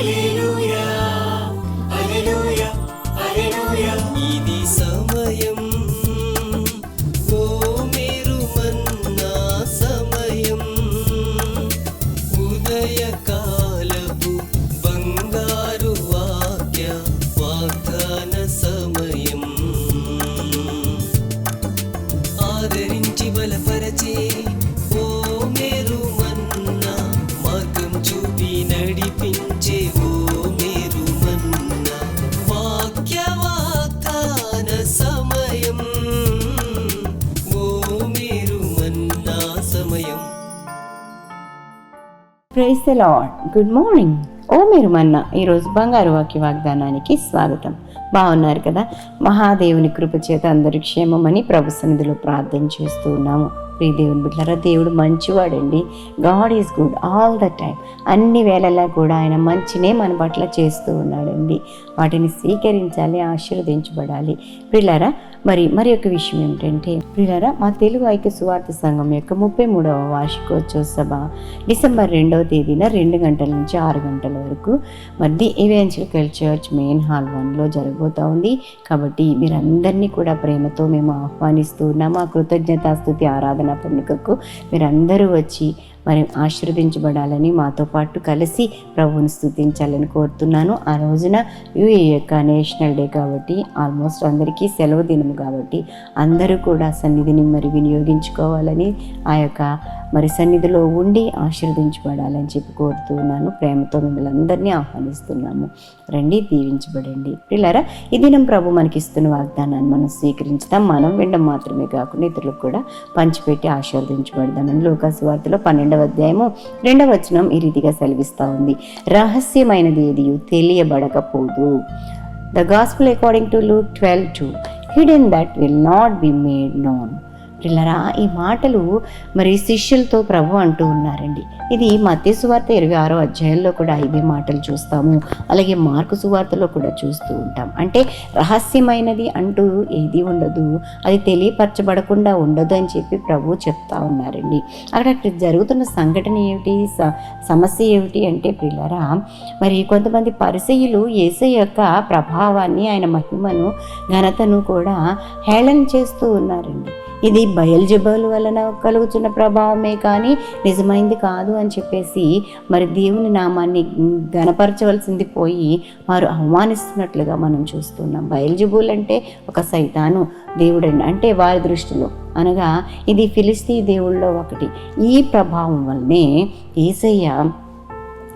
一路。praise the lord good morning. ఓ మీరు మన్న ఈరోజు బంగారు వాక్య వాగ్దానానికి స్వాగతం. బాగున్నారు కదా? మహాదేవుని కృప చేత అందరి క్షేమమని ప్రభు సన్నిధిలో ప్రార్థన చేస్తూ ఉన్నాము. ప్రియ దేవుని బిడ్డలారా దేవుడు మంచివాడండి. God is good all the time అన్ని వేళలా కూడా ఆయన మంచినే మన పట్ల చేస్తూ ఉన్నాడండి. వాటిని స్వీకరించాలి ఆశీర్వదించబడాలి. పిల్లరా మరి మరి ఒక విషయం ఏమిటంటే పిల్లరా మా తెలుగు ఐక్య సువార్త సంఘం యొక్క ముప్పై మూడవ వార్షికోత్సవ సభ డిసెంబర్ రెండవ తేదీన రెండు గంటల నుంచి ఆరు గంటల వరకు మరి the eventual church main hall వన్లో జరగబోతూ ఉంది. కాబట్టి మీరందరినీ కూడా ప్రేమతో మేము ఆహ్వానిస్తూ ఉన్నాము. ఆ కృతజ్ఞతాస్థుతి ఆరాధన పండుగకు మీరందరూ వచ్చి మరి ఆశీర్వదించబడాలని మాతో పాటు కలిసి ప్రభువుని స్థుతించాలని కోరుతున్నాను. ఆ రోజున యుఏ యొక్క నేషనల్ డే కాబట్టి ఆల్మోస్ట్ అందరికీ సెలవు దినం కాబట్టి అందరూ కూడా సన్నిధిని మరి వినియోగించుకోవాలని ఆ యొక్క మరి సన్నిధిలో ఉండి ఆశీర్వదించబడాలని చెప్పి కోరుతున్నాను. ప్రేమతో మిమ్మల్ని అందరినీ ఆహ్వానిస్తున్నాము. రండి దీవించబడండి. పిల్లరా ఈ దినం ప్రభు మనకిస్తున్న వాగ్దానాన్ని మనం స్వీకరించుదాం. మనం వినడం మాత్రమే కాకుండా ఇతరులకు కూడా పంచిపెట్టి ఆశీర్వదించబడదామని లోకాసు వార్తలో పన్నెండవ అధ్యాయము రెండవ వచనం ఈ రీతిగా సెలవిస్తూ ఉంది. రహస్యమైనది ఏది తెలియబడకపోదు. The gospel according to Luke twelve two hidden that will not be made known పిల్లరా ఈ మాటలు మరి శిష్యులతో ప్రభు అంటూ ఉన్నారండి. ఇది మత్య సువార్త ఇరవై ఆరో అధ్యాయంలో కూడా ఇవే మాటలు చూస్తాము. అలాగే మార్కు సువార్తలో కూడా చూస్తూ ఉంటాం. అంటే రహస్యమైనది అంటూ ఏది ఉండదు. అది తెలియపరచబడకుండా ఉండదు అని చెప్పి ప్రభు చెప్తా ఉన్నారండి. అక్కడ అక్కడ జరుగుతున్న సంఘటన ఏమిటి? స- సమస్య ఏమిటి అంటే పిల్లరా మరి కొంతమంది పరిసయులు ఏసై యొక్క ప్రభావాన్ని ఆయన మహిమను ఘనతను కూడా హేళన చేస్తూ ఉన్నారండి. ఇది బయల్జబల్ వలన కలుగుతున్న ప్రభావమే కానీ నిజమైంది కాదు అని చెప్పేసి మరి దేవుని నామాన్ని గనపరచవలసింది పోయి వారు అవమానిస్తున్నట్లుగా మనం చూస్తున్నాం. బయల్జబుల్ అంటే ఒక సైతాను దేవుడండి అంటే వారి దృష్టిలో. అనగా ఇది ఫిలిస్తీ దేవుళ్ళలో ఒకటి. ఈ ప్రభావం వల్లనే ఏసయ్య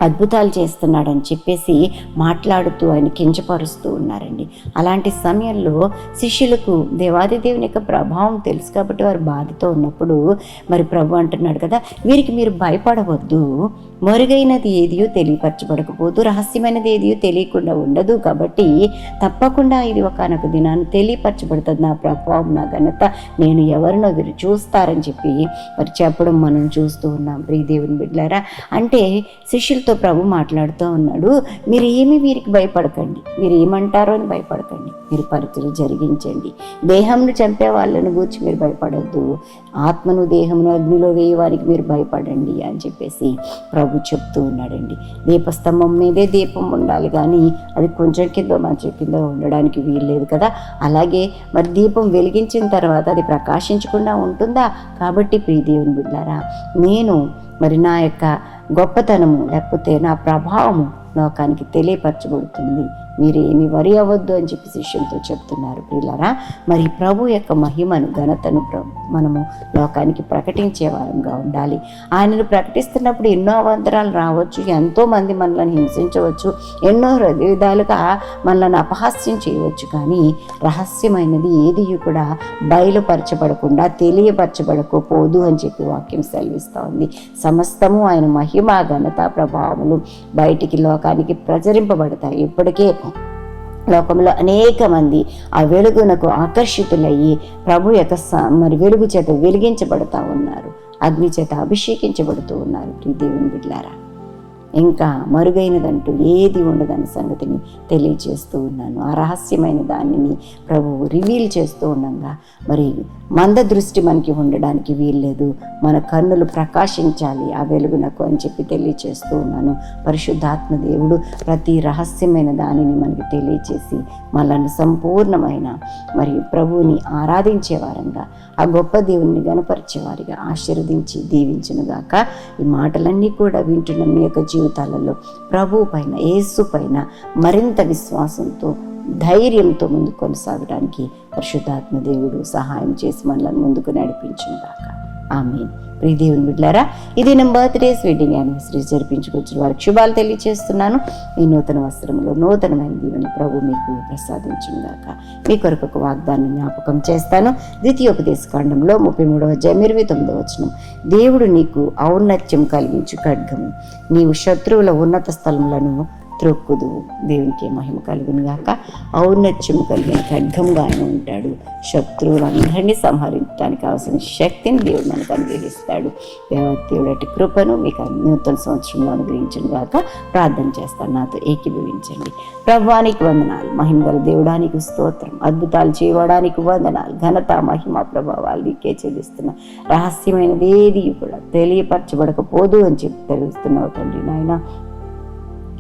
అద్భుతాలు చేస్తున్నాడని చెప్పేసి మాట్లాడుతూ ఆయన కించపరుస్తూ ఉన్నారండి. అలాంటి సమయంలో శిష్యులకు దేవాది దేవుని యొక్క ప్రభావం తెలుసు కాబట్టి వారు బాధతో ఉన్నప్పుడు మరి ప్రభు అంటున్నాడు కదా వీరికి మీరు భయపడవద్దు. మరుగైనది ఏదియో తెలియపరచబడకపోదు రహస్యమైనది ఏదియో తెలియకుండా ఉండదు. కాబట్టి తప్పకుండా ఇది ఒకనొక దినాన్ని తెలియపరచబడుతుంది. నా ప్రభావం నా ఘనత నేను ఎవరినో వీరు చూస్తారని చెప్పి మరి చెప్పడం మనం చూస్తూ ఉన్నాం. ప్రియదేవుని బిడ్డారా అంటే శిష్యులతో ప్రభు మాట్లాడుతూ ఉన్నాడు మీరు ఏమి వీరికి భయపడకండి. మీరు ఏమంటారో అని భయపడకండి. మీరు పరిచయం జరిగించండి. దేహంను చంపే వాళ్ళని గూర్చి మీరు భయపడద్దు. ఆత్మను దేహమును అగ్నిలో వేయవారికి మీరు భయపడండి అని చెప్పేసి ప్రభు చెప్తూ ఉన్నాడండి. దీపస్తంభం మీదే దీపం ఉండాలి కానీ అది కొంచెం కింద మంచి కింద ఉండడానికి వీల్లేదు కదా. అలాగే మరి దీపం వెలిగించిన తర్వాత అది ప్రకాశించకుండా ఉంటుందా? కాబట్టి ప్రియదేవుని బిడ్డారా నేను మరి నా యొక్క గొప్పతనము లేకపోతే నా ప్రభావము లోకానికి తెలియపరచబడుతుంది. మీరు ఏమి వరి అవ్వద్దు అని చెప్పి శిష్యులతో చెప్తున్నారు ప్రియులరా. మరి ప్రభు యొక్క మహిమను ఘనతను మనము లోకానికి ప్రకటించే వారంగా ఉండాలి. ఆయనను ప్రకటిస్తున్నప్పుడు ఎన్నో అవంతరాలు రావచ్చు ఎంతోమంది మనల్ని హింసించవచ్చు ఎన్నో విధాలుగా మనల్ని అపహాస్యం చేయవచ్చు. కానీ రహస్యమైనది ఏది కూడా బయలుపరచబడకుండా తెలియపరచబడకపోదు అని చెప్పి వాక్యం సెలవిస్తూ ఉంది. సమస్తము ఆయన మహిమ ఘనత ప్రభావములు బయటికి లోకానికి ప్రచరింపబడతాయి. ఇప్పటికే లోకంలో అనేక మంది ఆ వెలుగునకు ఆకర్షితులయ్యి ప్రభు యొక్క స- మరి వెలుగు చేత వెలిగించబడతా ఉన్నారు. అగ్ని చేత అభిషేకించబడుతూ ఉన్నారు. దేవుని బిడ్లారా ఇంకా మరుగైనదంటూ ఏది ఉండదన్న సంగతిని తెలియజేస్తూ ఉన్నాను. ఆ రహస్యమైన దానిని ప్రభువు రివీల్ చేస్తూ ఉండగా. మరి మంద దృష్టి మనకి ఉండడానికి వీల్లేదు. మన కన్నులు ప్రకాశించాలి. ఆ వెలుగునకు అని చెప్పి తెలియచేస్తూ ఉన్నాను. పరిశుద్ధాత్మ దేవుడు ప్రతి రహస్యమైన దానిని మనకి తెలియచేసి మనల్ని సంపూర్ణమైన మరి ప్రభువుని ఆరాధించేవారంగా ఆ గొప్ప దేవుని గనపరిచేవారిగా ఆశీర్వదించి దీవించునుగాక. ఈ మాటలన్నీ కూడా వింటున్న మీ యొక్క జీవితాలలో ప్రభువు పైన యేసు పైన మరింత విశ్వాసంతో ధైర్యంతో ముందు కొనసాగడానికి పరిశుద్ధాత్మ దేవుడు సహాయం చేసి మనల్ని ముందుకు నడిపించిన దాకా ఆమె ప్రియ దేవుని ఇది నేను బర్త్డేస్ వెడ్డింగ్ యానివర్సరీ జరిపించుకొచ్చిన వారికి శుభాలు తెలియజేస్తున్నాను ఈ నూతన వస్త్రంలో నూతనమైన దీవెన ప్రభు మీకు ప్రసాదించుగాక మీ కొరకు ఒక వాగ్దానం జ్ఞాపకం చేస్తాను. ద్వితీయోపదేశ కాండంలో ముప్పై మూడవ అధ్యాయం ఇరవై తొమ్మిదవ వచనం. దేవుడు నీకు ఔన్నత్యం కలిగించు ఖడ్గము. నీవు శత్రువుల ఉన్నత స్థలములను త్రొక్కుదు. దేవునికి మహిమ కలుగును గాక. ఔన్నత్యం కలిగిన ఖడ్గంగా ఆయన ఉంటాడు. శత్రువులందరినీ సంహరించడానికి అవసరం శక్తిని దేవుడు మనకు అనుగ్రహిస్తాడు. దేవదేవుడు అటు కృపను మీకు నూతన సంవత్సరంలో అనుగ్రహించను గాక. ప్రార్థన చేస్తాను. నాతో ఏకీభవించండి. ప్రభానికి వందనాలు. మహిమ గల దేవుడానికి స్తోత్రం. అద్భుతాలు చేయడానికి వందనాలు. ఘనత మహిమ ప్రభావాలు నీకే చెల్లిస్తున్నా. రహస్యమైనది ఏది కూడా తెలియపరచబడకపోదు అని చెప్పి తెలుస్తున్నావు తండ్రి నాయన.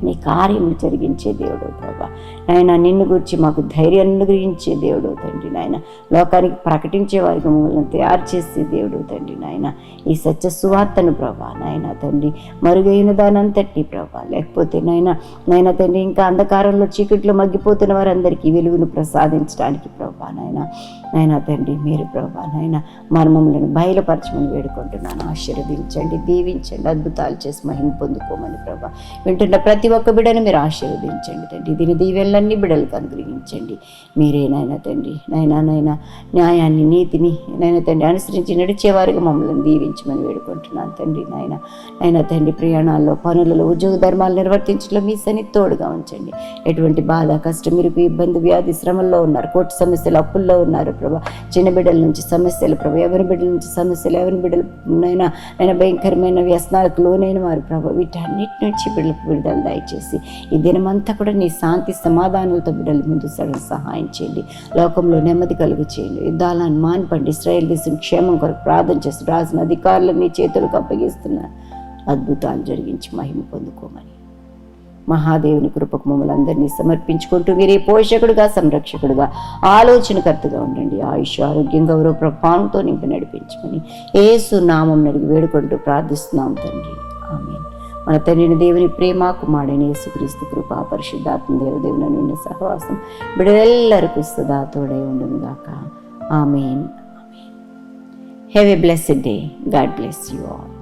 నీ కార్యములు జరిగించే దేవుడు ప్రభా. నాయన నిన్ను గురించి మాకు ధైర్యాన్ని అనుగ్రహించే దేవుడు తండ్రి నాయన. లోకానికి ప్రకటించే వారికి మమ్మల్ని తయారు చేసే దేవుడు తండ్రి నాయన. ఈ సత్య సువార్తను ప్రభా నాయన తండ్రి మరుగైన దానంతటి ప్రభా. లేకపోతే నాయన నాయన తండ్రి ఇంకా అంధకారంలో చీకట్లో మగ్గిపోతున్న వారందరికీ వెలుగును ప్రసాదించడానికి ప్రభా. నాయన. నాయన తండ్రి మీరు ప్రభా నాయన మర్మములను బయలుపరచమని వేడుకుంటున్నాను. ఆశీర్వదించండి దీవించండి అద్భుతాలు చేసి మహిమ పొందుకోమని ప్రభా. వింటున్న ప్రతి ఒక్క బిడను మీరు ఆశీర్వదించండి తండ్రి. దీని దీవెనలన్నీ బిడలకు అనుగ్రహించండి. మీరే నాయన తండ్రి. నాయన నాయన న్యాయాన్ని నీతిని నాయన తండ్రి అనుసరించి నడిచేవారుగా మమ్మల్ని దీవించమని వేడుకుంటున్నాను తండ్రి నాయన. నాయన తండ్రి ప్రయాణాల్లో పనులలో ఉద్యోగ ధర్మాలు నిర్వర్తించడంలో మీ సని తోడుగా ఉంచండి. ఎటువంటి బాధ కష్టం మీరు ఇబ్బంది వ్యాధి శ్రమల్లో ఉన్నారు కోర్టు సమస్యలు అప్పుల్లో ఉన్నారు ప్రభా. చిన్న బిడ్డల నుంచి సమస్యలు ప్రభా. ఎవరి బిడ్డల నుంచి సమస్యలు ఎవరి బిడ్డలు నైనా భయంకరమైన వ్యసనాలకు లోనైన వారు ప్రభా. వీటన్నిటి నుంచి బిడ్డలకు విడుదల దయచేసి ఈ దినమంతా కూడా నీ శాంతి సమాధానాలతో బిడ్డలు ముందు సడన్ సహాయం చేయండి. లోకంలో నెమ్మది కలుగు చేయండి. యుద్ధాలను మాన్పండి. ఇస్రాయల్ దేశం క్షేమం కొరకు ప్రార్థన చేసి రాసిన అధికారులను నీ చేతులకు అప్పగిస్తున్నారు. అద్భుతాలు జరిగించి మహిమ పొందుకోమని మహాదేవుని కృపకు మమ్మల్ని అందరినీ సమర్పించుకుంటూ మీరే పోషకుడుగా సంరక్షకుడుగా ఆలోచనకర్తగా ఉండండి. ఆయుష్ ఆరోగ్యం గౌరవ ప్రభావంతో నింపి నడిపించమని ఏసు నామం నడిగి వేడుకుంటూ ప్రార్థిస్తున్నాం తండ్రి. ఆమె మన తండ్రిని దేవుని ప్రేమ కుమారుడైన యేసుక్రీస్తు కృప పరిశుద్ధాత్మ దేవదేవుని నిన్న సహవాసం బిడెల్లరకు సదా తోడై ఉండును గాక. Amen. Have a blessed day God bless you all